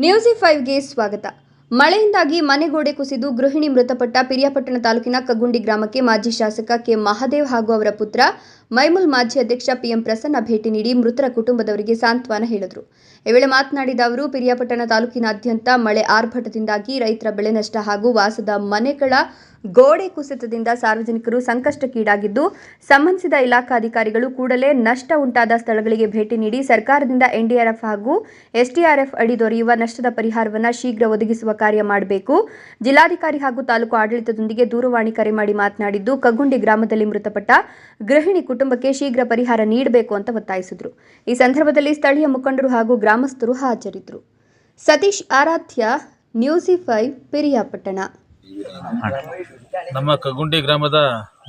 ನ್ಯೂಸಿ ಫೈವ್ಗೆ ಸ್ವಾಗತ. ಮಳೆಯಿಂದಾಗಿ ಮನೆಗೋಡೆ ಕುಸಿದು ಗೃಹಿಣಿ ಮೃತಪಟ್ಟ ಪಿರಿಯಾಪಟ್ಟಣ ತಾಲೂಕಿನ ಕಗ್ಗುಂಡಿ ಗ್ರಾಮಕ್ಕೆ ಮಾಜಿ ಶಾಸಕ ಕೆ. ಮಹಾದೇವ್ ಹಾಗೂ ಅವರ ಪುತ್ರ ಮೈಮುಲ್ ಮಾಜಿ ಅಧ್ಯಕ್ಷ ಪಿಎಂ ಪ್ರಸನ್ನ ಭೇಟಿ ನೀಡಿ ಮೃತರ ಕುಟುಂಬದವರಿಗೆ ಸಾಂತ್ವನ ಹೇಳಿದರು. ಈ ವೇಳೆ ಮಾತನಾಡಿದ ಅವರು, ಪಿರಿಯಾಪಟ್ಟಣ ತಾಲೂಕಿನಾದ್ಯಂತ ಮಳೆ ಆರ್ಭಟದಿಂದಾಗಿ ರೈತರ ಬೆಳೆ ನಷ್ಟ ಹಾಗೂ ವಾಸದ ಮನೆಗಳ ಗೋಡೆ ಕುಸಿತದಿಂದ ಸಾರ್ವಜನಿಕರು ಸಂಕಷ್ಟಕ್ಕೀಡಾಗಿದ್ದು, ಸಂಬಂಧಿಸಿದ ಇಲಾಖಾಧಿಕಾರಿಗಳು ಕೂಡಲೇ ನಷ್ಟ ಉಂಟಾದ ಸ್ಥಳಗಳಿಗೆ ಭೇಟಿ ನೀಡಿ ಸರ್ಕಾರದಿಂದ ಎನ್ಡಿಆರ್ಎಫ್ ಹಾಗೂ ಎಸ್ಡಿಆರ್ಎಫ್ ಅಡಿ ದೊರೆಯುವ ನಷ್ಟದ ಪರಿಹಾರವನ್ನು ಶೀಘ್ರ ಒದಗಿಸುವ ಕಾರ್ಯ ಮಾಡಬೇಕು. ಜಿಲ್ಲಾಧಿಕಾರಿ ಹಾಗೂ ತಾಲೂಕು ಆಡಳಿತದೊಂದಿಗೆ ದೂರವಾಣಿ ಕರೆ ಮಾಡಿ ಮಾತನಾಡಿದ್ದು, ಕಗ್ಗುಂಡಿ ಗ್ರಾಮದಲ್ಲಿ ಮೃತಪಟ್ಟ ಗೃಹಿಣಿ ಕುಟುಂಬಕ್ಕೆ ಶೀಘ್ರ ಪರಿಹಾರ ನೀಡಬೇಕು ಅಂತ ಒತ್ತಾಯಿಸಿದರು. ಈ ಸಂದರ್ಭದಲ್ಲಿ ಸ್ಥಳೀಯ ಮುಖಂಡರು ಹಾಗೂ ಗ್ರಾಮಸ್ಥರು ಹಾಜರಿದ್ದರು. Satish Aradhya, news five, Piriyapatna. ನಮ್ಮ ಕಗುಂಡಿ ಗ್ರಾಮದ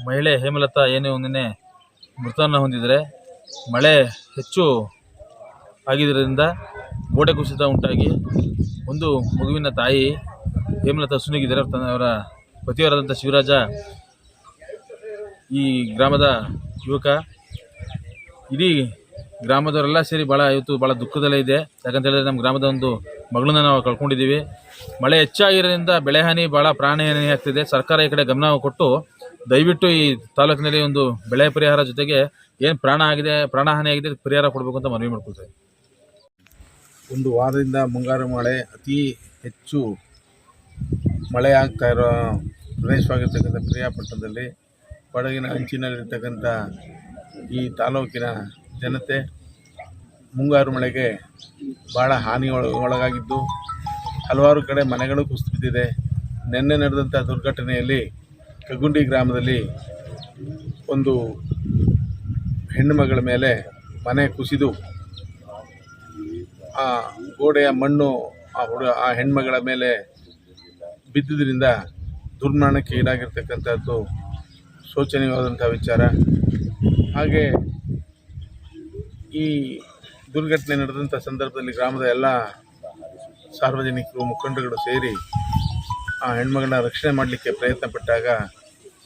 ಮಹಿಳೆ ಹೇಮಲತಾ ಏನೇ ನಿನ್ನೆ ಮೃತವನ್ನು ಹೊಂದಿದರೆ ಮಳೆ ಹೆಚ್ಚು ಆಗಿದ್ದರಿಂದ ಗೋಡೆ ಕುಸಿತ ಉಂಟಾಗಿ ಒಂದು ಮಗುವಿನ ತಾಯಿ ಹೇಮಲತಾ ಸುನಿಗಿದ್ದಾರೆ ಅವರ ಪತಿಯವರಾದಂಥ ಶಿವರಾಜ ಈ ಗ್ರಾಮದ ಯುವಕ. ಇಡೀ ಗ್ರಾಮದವರೆಲ್ಲ ಸೇರಿ ಭಾಳ ಇವತ್ತು ಭಾಳ ದುಃಖದಲ್ಲೇ ಇದೆ. ಯಾಕಂತ ಹೇಳಿದ್ರೆ ನಮ್ಮ ಗ್ರಾಮದ ಒಂದು ಮಗಳನ್ನ ನಾವು ಕಳ್ಕೊಂಡಿದ್ದೀವಿ. ಮಳೆ ಹೆಚ್ಚಾಗಿರೋದ್ರಿಂದ ಬೆಳೆ ಹಾನಿ ಭಾಳ ಪ್ರಾಣಹಾನಿ ಆಗ್ತಿದೆ. ಸರ್ಕಾರ ಈ ಕಡೆ ಗಮನ ಕೊಟ್ಟು ದಯವಿಟ್ಟು ಈ ತಾಲೂಕಿನಲ್ಲಿ ಒಂದು ಬೆಳೆ ಪರಿಹಾರ ಜೊತೆಗೆ ಏನು ಪ್ರಾಣ ಆಗಿದೆ, ಪ್ರಾಣ ಹಾನಿ ಆಗಿದೆ ಪರಿಹಾರ ಕೊಡಬೇಕು ಅಂತ ಮನವಿ ಮಾಡ್ಕೊಳ್ತೇವೆ. ಒಂದು ವಾರದಿಂದ ಮುಂಗಾರು ಮಳೆ ಅತಿ ಹೆಚ್ಚು ಮಳೆ ಆಗ್ತಾ ಇರೋ ಪ್ರದೇಶವಾಗಿರ್ತಕ್ಕಂಥ ಪ್ರಿಯಾಪಟ್ಟಣದಲ್ಲಿ ಕೊಡಗಿನ ಅಂಚಿನಲ್ಲಿರ್ತಕ್ಕಂಥ ಈ ತಾಲೂಕಿನ ಜನತೆ ಮುಂಗಾರು ಮಳೆಗೆ ಭಾಳ ಹಾನಿ ಒಳ- ಒಳಗಾಗಿದ್ದು ಹಲವಾರು ಕಡೆ ಮನೆಗಳು ಕುಸಿದಿದೆ ನಿನ್ನೆ ನಡೆದಂಥ ದುರ್ಘಟನೆಯಲ್ಲಿ ಕಗುಂಡಿ ಗ್ರಾಮದಲ್ಲಿ ಒಂದು ಹೆಣ್ಣು ಮಗಳ ಮೇಲೆ ಮನೆ ಕುಸಿದು ಆ ಗೋಡೆಯ ಮಣ್ಣು ಆ ಹುಡ, ಆ ಹೆಣ್ಮಗಳ ಮೇಲೆ ಬಿದ್ದುದರಿಂದ ದುರ್ಮರಣಕ್ಕೆ ಈಡಾಗಿರ್ತಕ್ಕಂಥದ್ದು ಶೋಚನೀಯವಾದಂಥ ವಿಚಾರ. ಹಾಗೆ ಈ ದುರ್ಘಟನೆ ನಡೆದಂಥ ಸಂದರ್ಭದಲ್ಲಿ ಗ್ರಾಮದ ಎಲ್ಲ ಸಾರ್ವಜನಿಕರು, ಮುಖಂಡರುಗಳು ಸೇರಿ ಆ ಹೆಣ್ಮಗಳನ್ನ ರಕ್ಷಣೆ ಮಾಡಲಿಕ್ಕೆ ಪ್ರಯತ್ನ ಪಟ್ಟಾಗ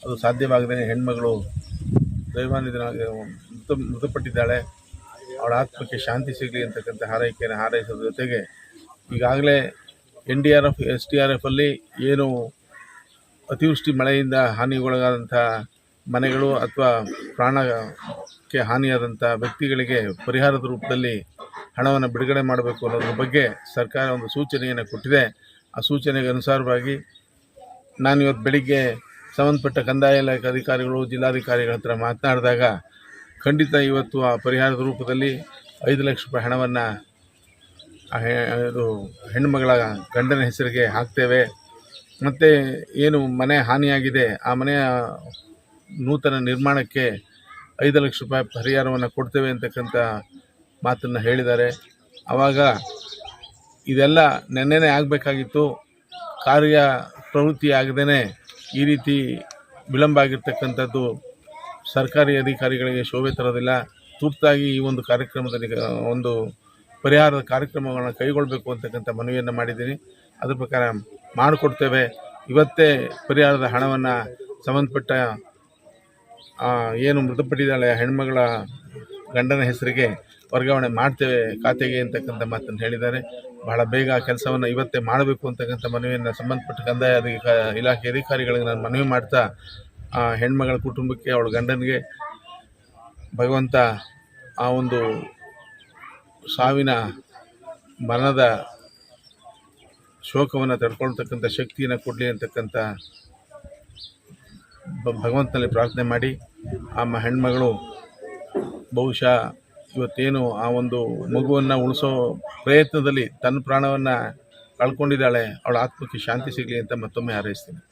ಅದು ಸಾಧ್ಯವಾಗದೇ ಹೆಣ್ಮಗಳು ದೈವಾನಿಧನಾಗಿ ಮೃತ ಮೃತಪಟ್ಟಿದ್ದಾಳೆ. ಅವಳ ಆತ್ಮಕ್ಕೆ ಶಾಂತಿ ಸಿಗಲಿ ಅಂತಕ್ಕಂಥ ಹಾರೈಕೆಯನ್ನು ಹಾರೈಸೋದ್ರ ಜೊತೆಗೆ ಈಗಾಗಲೇ N D R F, S D R ಎಫಲ್ಲಿ ಏನು ಅತಿವೃಷ್ಟಿ ಮಳೆಯಿಂದ ಹಾನಿಗೊಳಗಾದಂಥ ಮನೆಗಳು ಅಥವಾ ಪ್ರಾಣಕ್ಕೆ ಹಾನಿಯಾದಂಥ ವ್ಯಕ್ತಿಗಳಿಗೆ ಪರಿಹಾರದ ರೂಪದಲ್ಲಿ ಹಣವನ್ನು ಬಿಡುಗಡೆ ಮಾಡಬೇಕು ಅನ್ನೋದ್ರ ಬಗ್ಗೆ ಸರ್ಕಾರ ಒಂದು ಸೂಚನೆಯನ್ನು ಕೊಟ್ಟಿದೆ. ಆ ಸೂಚನೆಗೆ ಅನುಸಾರವಾಗಿ ನಾನು ಇವತ್ತು ಬೆಳಿಗ್ಗೆ ಸಂಬಂಧಪಟ್ಟ ಕಂದಾಯ ಇಲಾಖೆ ಅಧಿಕಾರಿಗಳು, ಜಿಲ್ಲಾಧಿಕಾರಿಗಳ ಹತ್ರ ಮಾತನಾಡಿದಾಗ ಖಂಡಿತ ಇವತ್ತು ಆ ಪರಿಹಾರದ ರೂಪದಲ್ಲಿ ಐದು ಲಕ್ಷ ರೂಪಾಯಿ ಹಣವನ್ನು ಇದು ಹೆಣ್ಣುಮಗಳ ಗಂಡನ ಹೆಸರಿಗೆ ಹಾಕ್ತೇವೆ. ಮತ್ತು ಏನು ಮನೆ ಹಾನಿಯಾಗಿದೆ, ಆ ಮನೆಯ ನೂತನ ನಿರ್ಮಾಣಕ್ಕೆ ಐದು ಲಕ್ಷ ರೂಪಾಯಿ ಪರಿಹಾರವನ್ನು ಕೊಡ್ತೇವೆ ಅಂತಕ್ಕಂಥ ಮಾತನ್ನು ಹೇಳಿದ್ದಾರೆ. ಆವಾಗ ಇದೆಲ್ಲ ನೆನ್ನೆನೇ ಆಗಬೇಕಾಗಿತ್ತು. ಕಾರ್ಯ ಪ್ರವೃತ್ತಿ ಆಗದೇ ಈ ರೀತಿ ವಿಳಂಬ ಆಗಿರ್ತಕ್ಕಂಥದ್ದು ಸರ್ಕಾರಿ ಅಧಿಕಾರಿಗಳಿಗೆ ಶೋಭೆ ತರೋದಿಲ್ಲ. ತುರ್ತಾಗಿ ಈ ಒಂದು ಕಾರ್ಯಕ್ರಮದಲ್ಲಿ ಒಂದು ಪರಿಹಾರದ ಕಾರ್ಯಕ್ರಮಗಳನ್ನು ಕೈಗೊಳ್ಳಬೇಕು ಅಂತಕ್ಕಂಥ ಮನವಿಯನ್ನು ಮಾಡಿದ್ದೀನಿ. ಅದ್ರ ಪ್ರಕಾರ ಮಾಡಿಕೊಡ್ತೇವೆ. ಇವತ್ತೇ ಪರಿಹಾರದ ಹಣವನ್ನು ಸಂಬಂಧಪಟ್ಟ ಏನು ಮೃತಪಟ್ಟಿದ್ದಾಳೆ ಹೆಣ್ಮಗಳ ಗಂಡನ ಹೆಸರಿಗೆ ವರ್ಗಾವಣೆ ಮಾಡ್ತೇವೆ ಖಾತೆಗೆ ಅಂತಕ್ಕಂಥ ಮಾತನ್ನು ಹೇಳಿದ್ದಾರೆ. ಬಹಳ ಬೇಗ ಆ ಕೆಲಸವನ್ನು ಇವತ್ತೇ ಮಾಡಬೇಕು ಅಂತಕ್ಕಂಥ ಮನವಿಯನ್ನು ಸಂಬಂಧಪಟ್ಟ ಕಂದಾಯ ಇಲಾಖೆ ಅಧಿಕಾರಿಗಳಿಗೆ ನಾನು ಮನವಿ ಮಾಡ್ತಾ, ಆ, ಹೆಣ್ಮಗಳ ಕುಟುಂಬಕ್ಕೆ ಅವಳ ಗಂಡನಿಗೆ ಭಗವಂತ ಆ ಒಂದು ಸಾವಿನ ಮರಣದ ಶೋಕವನ್ನು ತಡ್ಕೊಳ್ತಕ್ಕಂಥ ಶಕ್ತಿಯನ್ನು ಕೊಡಲಿ ಅಂತಕ್ಕಂಥ ಭಗವಂತನಲ್ಲಿ ಪ್ರಾರ್ಥನೆ ಮಾಡಿ ಆ ಹೆಣ್ಮಗಳು ಬಹುಶಃ ಇವತ್ತೇನು ಆ ಒಂದು ಮಗುವನ್ನು ಉಳಿಸೋ ಪ್ರಯತ್ನದಲ್ಲಿ ತನ್ನ ಪ್ರಾಣವನ್ನು ಕಳ್ಕೊಂಡಿದ್ದಾಳೆ, ಅವಳ ಆತ್ಮಕ್ಕೆ ಶಾಂತಿ ಸಿಗಲಿ ಅಂತ ಮತ್ತೊಮ್ಮೆ ಹಾರೈಸ್ತೀನಿ.